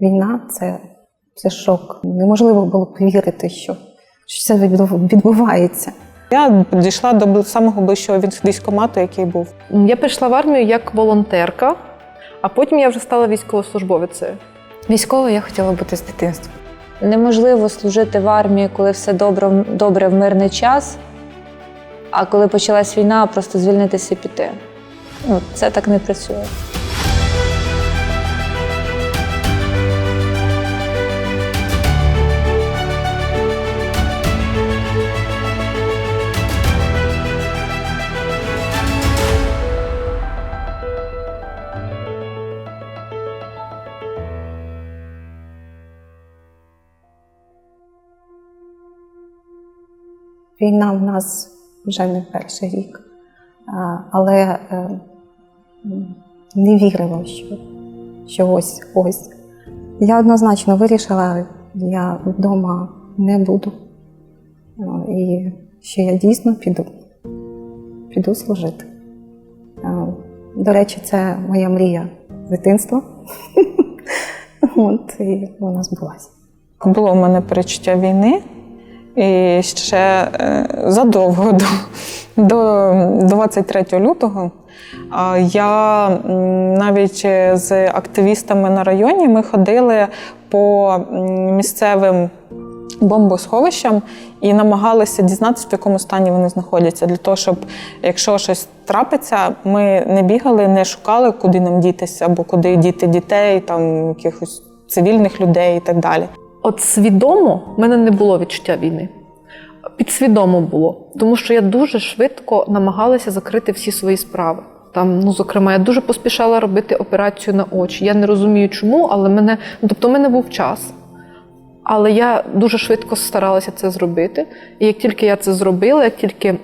Війна це, це шок. Неможливо було повірити, що, що це відбувається. Я дійшла до самого ближчого від- військкомату, який був. Я прийшла в армію як волонтерка, а потім я вже стала військовослужбовицею. Військовою я хотіла бути з дитинства. Неможливо служити в армії, коли все добре, добре в мирний час, а коли почалась війна, просто звільнитися і піти. Ну, це так не працює. Війна в нас вже не перший рік, але е, не вірила, що, що ось ось. Я однозначно вирішила, я вдома не буду. І що я дійсно піду. Піду служити. До речі, це моя мрія дитинства. От, і вона збулася. Було в мене перечуття війни. І ще е, задовго до, до 23 лютого я навіть з активістами на районі ми ходили по місцевим бомбосховищам і намагалися дізнатися, в якому стані вони знаходяться, для того, щоб якщо щось трапиться, ми не бігали, не шукали, куди нам дітися, або куди діти дітей, там якихось цивільних людей і так далі. От свідомо в мене не було відчуття війни. Підсвідомо було, тому що я дуже швидко намагалася закрити всі свої справи. Там, ну, зокрема, я дуже поспішала робити операцію на очі. Я не розумію, чому, але мене, ну, тобто, в мене був час. Але я дуже швидко старалася це зробити. І як тільки я це зробила, як тільки е,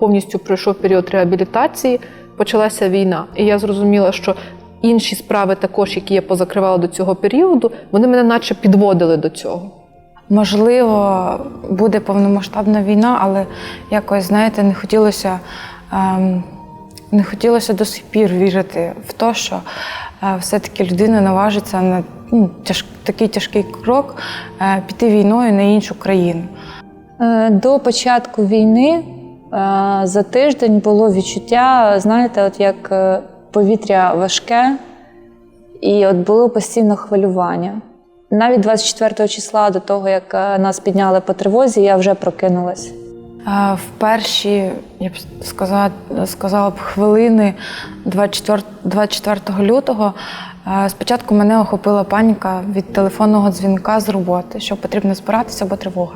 повністю пройшов період реабілітації, почалася війна. І я зрозуміла, що інші справи, також, які я позакривала до цього періоду, вони мене наче підводили до цього. Можливо, буде повномасштабна війна, але якось, знаєте, не хотілося, ем, не хотілося до сих пір вірити в те, що е, все-таки людина наважиться на ну, тяж, такий тяжкий крок е, піти війною на іншу країну. Е, До початку війни е, за тиждень було відчуття, знаєте, от як е, повітря важке, і от було постійно хвилювання. Навіть 24 числа до того, як е, нас підняли по тривозі, я вже прокинулась. В перші, я б сказала, сказала б, хвилини 24, 24 лютого е, спочатку мене охопила паніка від телефонного дзвінка з роботи, що потрібно збиратися або тривога.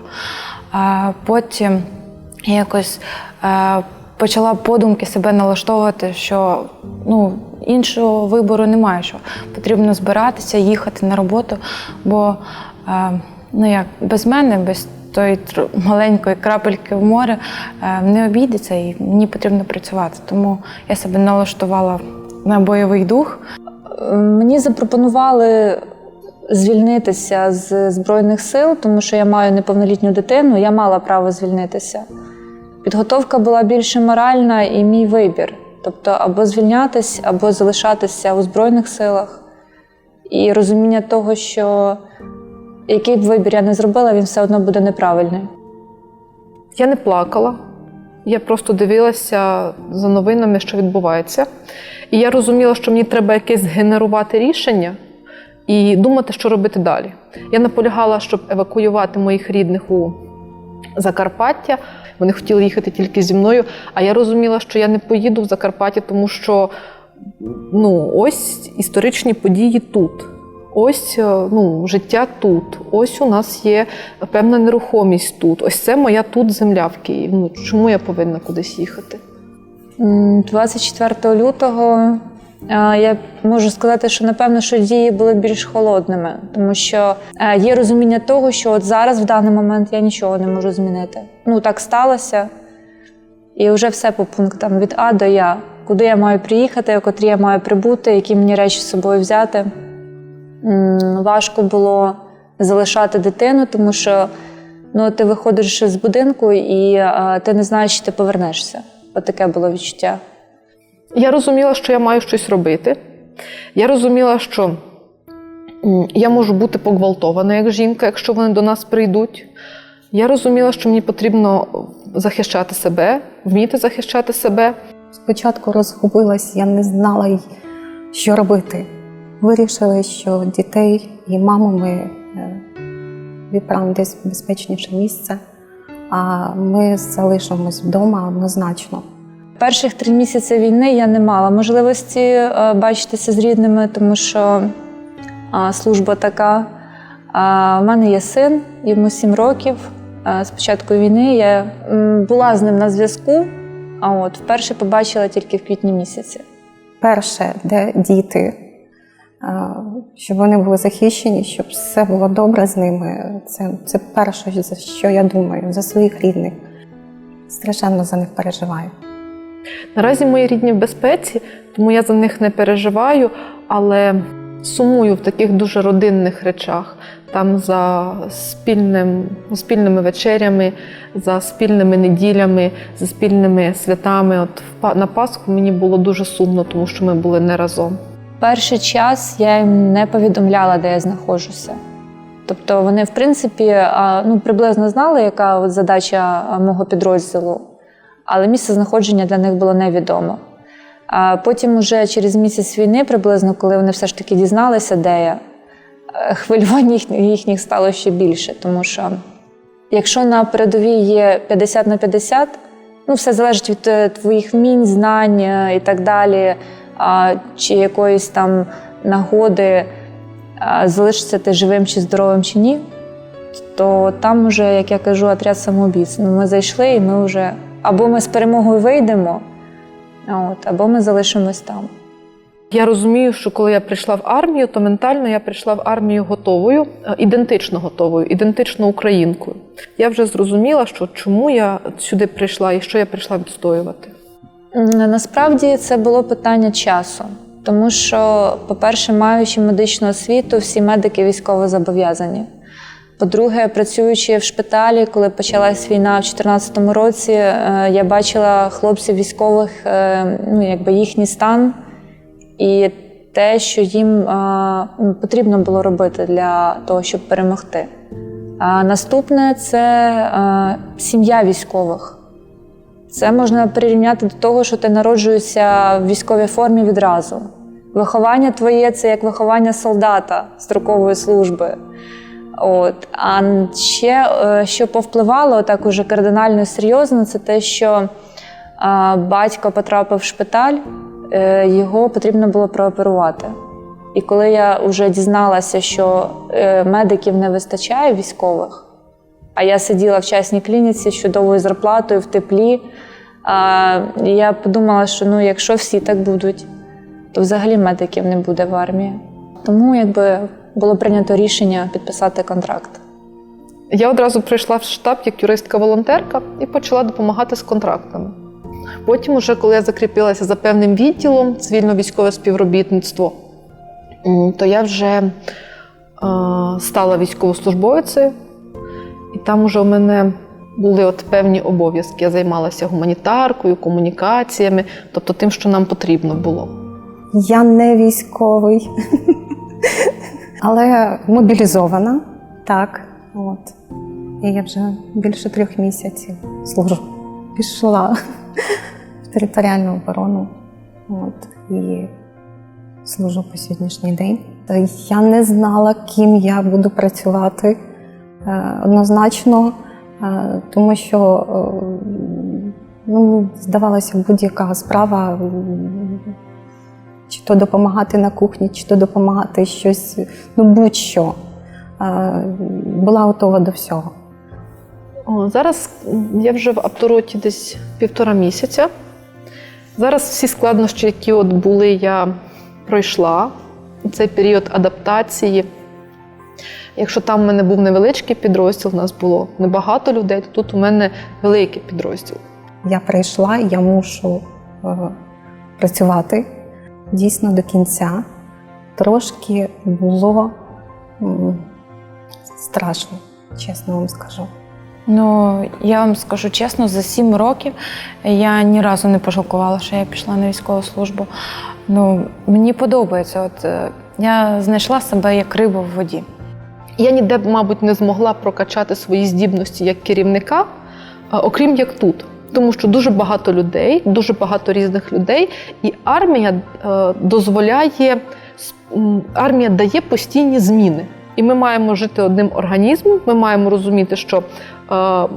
Потім якось е, почала подумки себе налаштовувати, що ну, іншого вибору немає, що потрібно збиратися, їхати на роботу, бо е, ну як без мене, без тої маленької крапельки в море е, не обійдеться і мені потрібно працювати. Тому я себе налаштувала на бойовий дух. Мені запропонували звільнитися з Збройних сил, тому що я маю неповнолітню дитину, я мала право звільнитися. Підготовка була більше моральна і мій вибір. Тобто або звільнятись, або залишатися у Збройних силах. І розуміння того, що який б вибір я не зробила, він все одно буде неправильний. Я не плакала. Я просто дивилася за новинами, що відбувається. І я розуміла, що мені треба якесь згенерувати рішення і думати, що робити далі. Я наполягала, щоб евакуювати моїх рідних у Закарпаття. Вони хотіли їхати тільки зі мною. А я розуміла, що я не поїду в Закарпаття, тому що ну, ось історичні події тут. Ось е, ну, життя тут, ось у нас є певна нерухомість тут. Ось це моя тут земля в Києві. Ну чому я повинна кудись їхати? 24 лютого я можу сказати, що напевно що дії були більш холодними, тому що е, є розуміння того, що от зараз, в даний момент, я нічого не можу змінити. Ну так сталося, і вже все по пунктам від А до Я. Куди я маю приїхати, котрі я маю прибути, які мені речі з собою взяти. Важко було залишати дитину, тому що ну, ти виходиш з будинку і е, ти не знаєш, чи ти повернешся. Отаке було відчуття. Я розуміла, що я маю щось робити. Я розуміла, що Я можу бути погвалтована як жінка, якщо вони до нас прийдуть. Я розуміла, що мені потрібно захищати себе, вміти захищати себе. Спочатку розгубилась, я не знала, що робити. Вирішили, що дітей і маму ми е, відправимо десь в безпечніше місце, а ми залишимось вдома однозначно. Перших три місяці війни я не мала можливості е, бачитися з рідними, тому що служба така. В мене є син, йому сім років. З початку війни я була з ним на зв'язку, а от вперше побачила тільки в квітні місяці. Перше, де діти, щоб вони були захищені, щоб все було добре з ними. Це, це перше, за що я думаю, за своїх рідних. Страшенно за них переживаю. Наразі мої рідні в безпеці, тому я за них не переживаю, але сумую в таких дуже родинних речах. Там за спільним, спільними вечерями, за спільними неділями, за спільними святами. От на Пасху мені було дуже сумно, тому що ми були не разом. Перший час я їм не повідомляла, де я знаходжуся. Тобто вони, в принципі, ну, приблизно знали, яка задача мого підрозділу, але місце знаходження для них було невідомо. А потім, уже через місяць війни, приблизно, коли вони все ж таки дізналися, де я, е, хвилювань їхніх стало ще більше, тому що якщо на передовій є 50 на 50, ну все залежить від е, твоїх вмінь, знань е, і так далі, чи якоїсь там нагоди, а, залишишся ти живим чи здоровим чи ні, то там уже, як я кажу, отряд самоубійць. Ну, ми зайшли і ми вже або ми з перемогою вийдемо, от, або ми залишимось там. Я розумію, що коли я прийшла в армію, то ментально я прийшла в армію готовою, е, ідентично готовою, ідентично українкою. Я вже зрозуміла, що чому я сюди прийшла і що я прийшла відстоювати. Насправді це було питання часу, тому що, по-перше, маючи медичну освіту, всі медики військово зобов'язані. По-друге, працюючи в шпиталі, коли почалась війна в 2014 році, е, я бачила хлопців військових, е, ну якби їхній стан і те, що їм е, ну, потрібно було робити для того, щоб перемогти. А наступне це сім'я військових. Це можна прирівняти до того, що ти народжуєшся в військовій формі відразу. Виховання твоє це як виховання солдата строкової служби. От. А ще, е, що повпливало так уже кардинально серйозно, це те, що батько потрапив в шпиталь, е, його потрібно було прооперувати. І коли я вже дізналася, що е, медиків не вистачає військових, а я сиділа в частній клініці з чудовою зарплатою в теплі. Я подумала, що ну, якщо всі так будуть, то взагалі медиків не буде в армії. Тому якби було прийнято рішення підписати контракт. Я одразу прийшла в штаб як юристка-волонтерка і почала допомагати з контрактами. Потім, уже коли я закріпилася за певним відділом цивільно-військове співробітництво, то я вже е, стала військовослужбовицею, і там уже у мене були от певні обов'язки. Я займалася гуманітаркою, комунікаціями, тобто тим, що нам потрібно було. Я не військовий, але мобілізована. Так, от. І я вже більше трьох місяців служу. Пішла в територіальну оборону. От, і служу по сьогоднішній день. Я не знала, ким я буду працювати е, однозначно, е, тому що е, ну, здавалося, будь-яка справа чи то допомагати на кухні, чи то допомагати щось, ну будь-що. Була готова до всього. О, зараз я вже в Аптороті десь півтора місяця. Зараз всі складнощі, які от були, я пройшла. Цей період адаптації. Якщо там в мене був невеличкий підрозділ, у нас було небагато людей, то тут у мене великий підрозділ. Я прийшла, я мушу е, працювати дійсно до кінця. Трошки було страшно, чесно вам скажу. Ну, я вам скажу чесно, за сім років я ні разу не пожалкувала, що я пішла на військову службу. Ну, мені подобається. От е, Я знайшла себе як рибу в воді. Я ніде б, мабуть, не змогла прокачати свої здібності як керівника, окрім як тут. Тому що дуже багато людей, дуже багато різних людей, і армія е, дозволяє, армія дає постійні зміни. І ми маємо жити одним організмом, ми маємо розуміти, що е,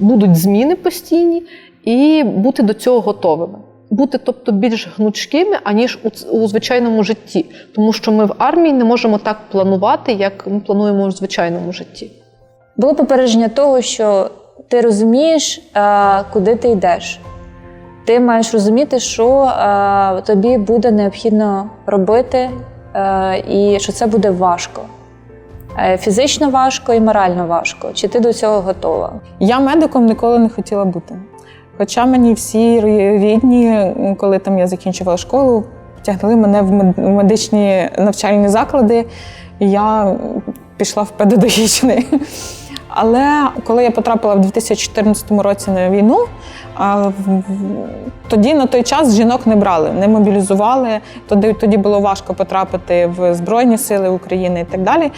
будуть зміни постійні, і бути до цього готовими. Бути, тобто, більш гнучкими, аніж у, у звичайному житті. Тому що ми в армії не можемо так планувати, як ми плануємо у звичайному житті. Було попередження того, що ти розумієш, е, куди ти йдеш. Ти маєш розуміти, що е, тобі буде необхідно робити, е, і що це буде важко. Фізично важко і морально важко. Чи ти до цього готова? Я медиком ніколи не хотіла бути. Хоча мені всі рідні, коли там я закінчувала школу, тягнули мене в медичні навчальні заклади, і я пішла в педагогічний. Але коли я потрапила в 2014 році на війну, тоді на той час жінок не брали, не мобілізували. Тоді, тоді було важко потрапити в Збройні Сили України і так далі.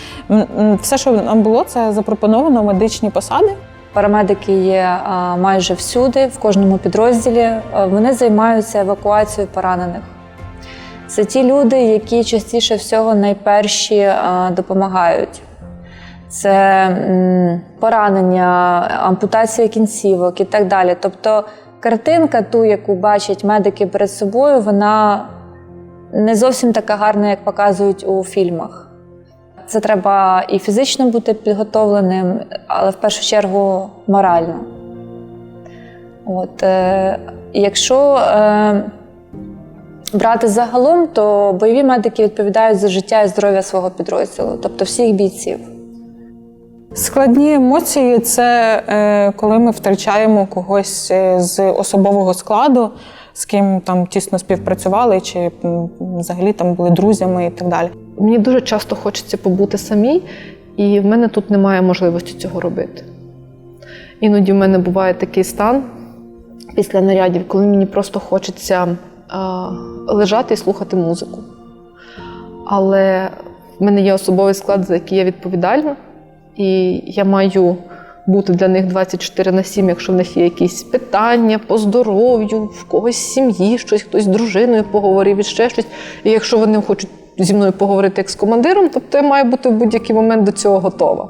Все, що нам було, це запропоновано медичні посади. Парамедики є майже всюди, в кожному підрозділі. Вони займаються евакуацією поранених. Це ті люди, які частіше всього найперші допомагають. Це поранення, ампутація кінцівок і так далі. Тобто картинка, ту, яку бачать медики перед собою, вона не зовсім така гарна, як показують у фільмах. Це треба і фізично бути підготовленим, але в першу чергу морально. От, е, якщо е, брати загалом, то бойові медики відповідають за життя і здоров'я свого підрозділу, тобто всіх бійців. Складні емоції це е, коли ми втрачаємо когось е, з особового складу, з ким там тісно співпрацювали, чи взагалі там були друзями і так далі. Мені дуже часто хочеться побути самій, і в мене тут немає можливості цього робити. Іноді в мене буває такий стан після нарядів, коли мені просто хочеться а, лежати і слухати музику. Але в мене є особовий склад, за який я відповідальна, і я маю бути для них 24 на 7, якщо в них є якісь питання по здоров'ю, в когось з сім'ї, щось, хтось з дружиною поговорив і ще щось. І якщо вони хочуть зі мною поговорити як з командиром, тобто я маю бути в будь-який момент до цього готова.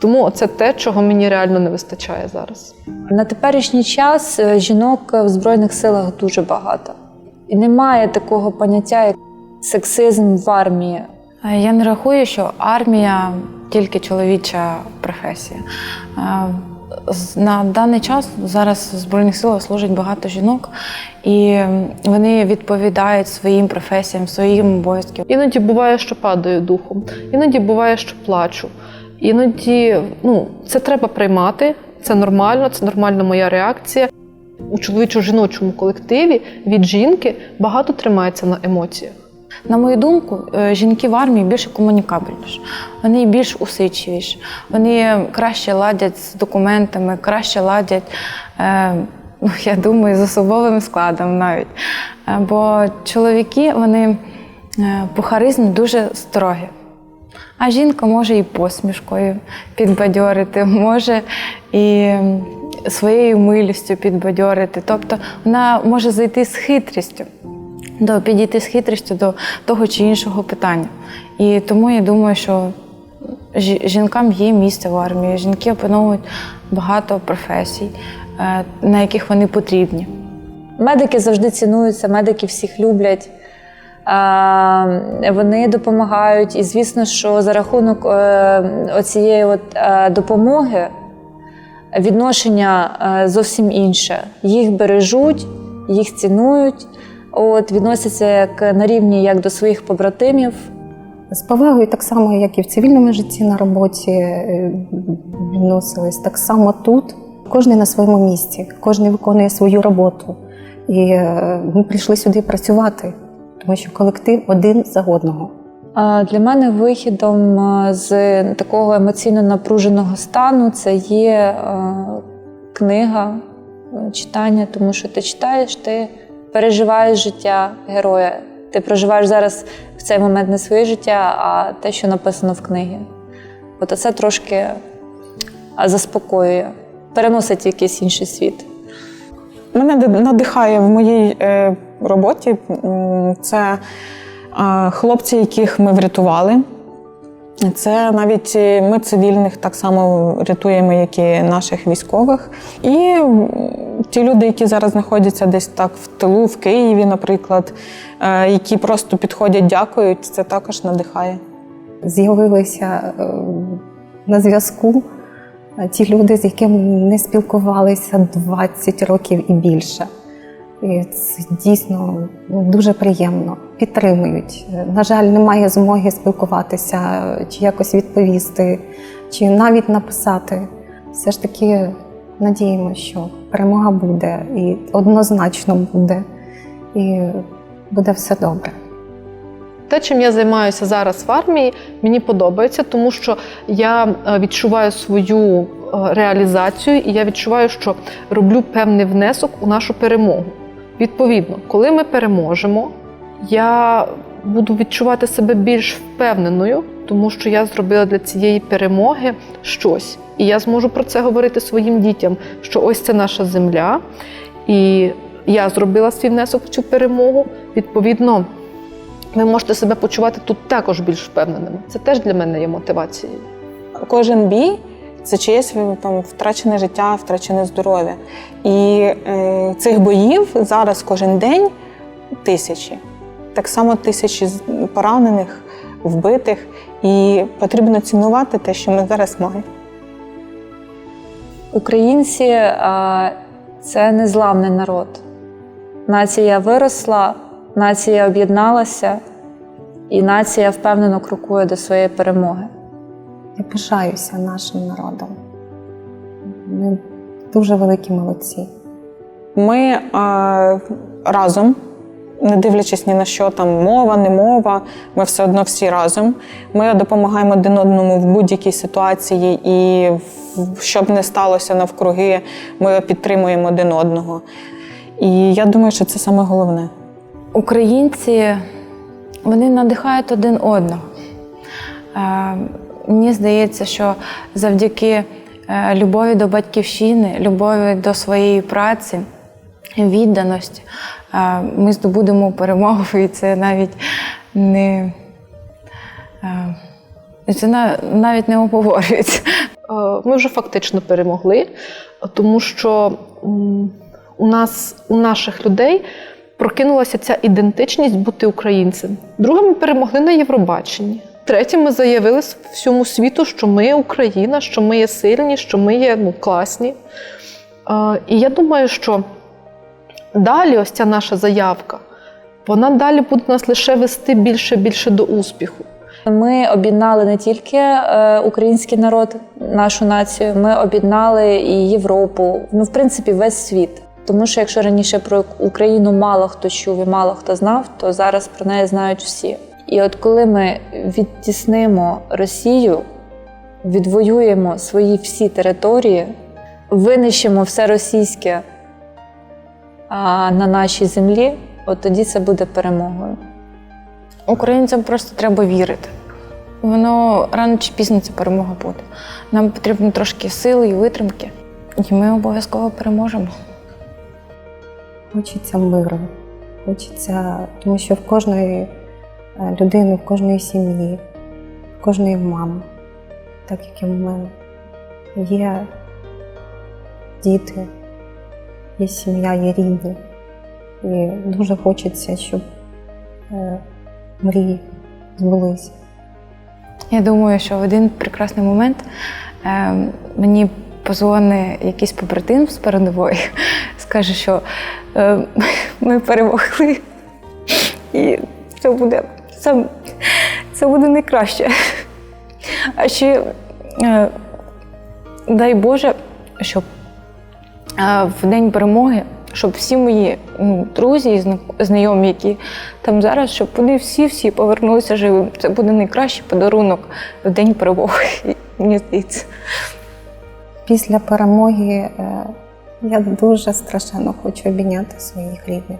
Тому це те, чого мені реально не вистачає зараз. На теперішній час е, жінок в Збройних силах дуже багато. І немає такого поняття, як сексизм в армії. Е, Я не рахую, що армія тільки чоловіча професія. На даний час зараз в Збройних силах служить багато жінок, і вони відповідають своїм професіям, своїм обов'язкам. Іноді буває, що падаю духом, іноді буває, що плачу. Іноді ну, це треба приймати, це нормально, це нормальна моя реакція. У чоловічо-жіночому колективі від жінки багато тримається на емоціях. На мою думку, е, жінки в армії більше комунікабельніші, вони більш усидчивіші, вони краще ладять з документами, краще ладять, е, ну, я думаю, з особовим складом навіть. Бо чоловіки вони е, по харизмі дуже строгі. А жінка може і посмішкою підбадьорити, може і своєю милістю підбадьорити. Тобто вона може зайти з хитрістю до підійти з хитрістю до того чи іншого питання. І тому я думаю, що жінкам є місце в армії. Жінки опановують багато професій, е, на яких вони потрібні. Медики завжди цінуються, медики всіх люблять. Вони допомагають, і звісно, що за рахунок е, оцієї от е, допомоги відношення зовсім інше. Їх бережуть, їх цінують, от, відносяться як на рівні як до своїх побратимів. З повагою так само, як і в цивільному житті на роботі е, відносились, так само тут. Кожен на своєму місці, кожен виконує свою роботу. І е, ми прийшли сюди працювати, тому що колектив один за одного. Для мене вихідом е, з такого емоційно напруженого стану це є книга, читання, тому що ти читаєш, ти переживаєш життя героя, Ти проживаєш зараз в цей момент не своє життя, а те, що написано в книгі. От це трошки заспокоює, переносить якийсь інший світ. Мене надихає в моїй е, роботі це хлопці, яких ми врятували. Це навіть е, ми цивільних так само рятуємо, як і наших військових. І ті люди, які зараз знаходяться десь так в тилу, в Києві, наприклад, е, які просто підходять, дякують, це також надихає. З'явилися е, на зв'язку ті люди, з якими не спілкувалися 20 років і більше. І це дійсно дуже приємно. Підтримують. На жаль, немає змоги спілкуватися чи якось відповісти, чи навіть написати. Все ж таки надіємо, що перемога буде і однозначно буде, і буде все добре. Те, чим я займаюся зараз в армії, мені подобається, тому що я е, відчуваю свою е, реалізацію і я відчуваю, що роблю певний внесок у нашу перемогу. Відповідно, коли ми переможемо, я буду відчувати себе більш впевненою, тому що я зробила для цієї перемоги щось. І я зможу про це говорити своїм дітям, що ось це наша земля, і я зробила свій внесок в цю перемогу. Відповідно, ви можете себе почувати тут також більш впевненими. Це теж для мене є мотивацією. Кожен бій це чиєсь там втрачене життя, втрачене здоров'я. І е, цих боїв зараз кожен день тисячі. Так само тисячі поранених, вбитих. І потрібно цінувати те, що ми зараз маємо. Українці а, це незламний народ. Нація виросла, нація об'єдналася, і нація впевнено крокує до своєї перемоги. Я пишаюся нашим народом. Ми дуже великі молодці. Ми е, разом, не дивлячись ні на що там мова, не мова, ми все одно всі разом. Ми допомагаємо один одному в будь-якій ситуації, і щоб не сталося навкруги, ми підтримуємо один одного. І я думаю, що це саме головне. Українці вони надихають один одного. Мені здається, що завдяки е, любові до батьківщини, любові до своєї праці, відданості, е, ми здобудемо перемогу, і це навіть не е, це на- навіть не обговорюється. Ми вже фактично перемогли, тому що у нас, у наших людей прокинулася ця ідентичність бути українцем. Друге, ми перемогли на Євробаченні. Третє, ми заявили всьому світу, що ми Україна, що ми є сильні, що ми є ну, класні. І я думаю, що далі ось ця наша заявка, вона далі буде нас лише вести більше більше до успіху. Ми об'єднали не тільки е, український народ, нашу націю, ми об'єднали і Європу, ну, в принципі, весь світ. Тому що якщо раніше про Україну мало хто чув і мало хто знав, то зараз про неї знають всі. І от коли ми відтіснимо Росію, відвоюємо свої всі території, винищимо все російське на нашій землі, от тоді це буде перемогою. Українцям просто треба вірити. Воно рано чи пізно ця перемога буде. Нам потрібно трошки сили і витримки, і ми обов'язково переможемо. Хочеться миру, хочеться, тому що в кожної е, людини, в кожної сім'ї, в кожної мами, так як і в мене, є діти, є сім'я, є рідні. І дуже хочеться, щоб е, мрії збулися. Я думаю, що в один прекрасний момент е, мені позвонить якийсь побратим з передової, скаже, що ми перемогли, і це буде, це, це буде найкраще. А ще е, дай Боже, щоб е, в день перемоги, щоб всі мої друзі і знайомі, які там зараз, щоб вони всі-всі повернулися живими. Це буде найкращий подарунок в день перемоги, мені здається. Після перемоги е, я дуже страшенно хочу обійняти своїх рідних,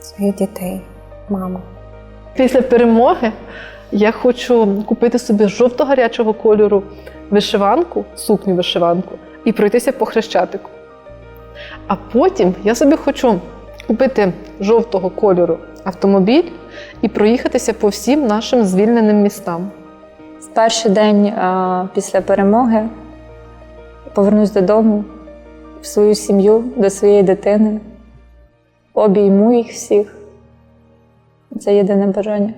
своїх дітей, мама. Після перемоги я хочу купити собі жовто-гарячого кольору вишиванку, сукню вишиванку і пройтися по хрещатику. А потім я собі хочу купити жовтого кольору автомобіль і проїхатися по всім нашим звільненим містам. В перший день а, після перемоги повернусь додому, в свою сім'ю, до своєї дитини, обійму їх всіх. Це єдине бажання.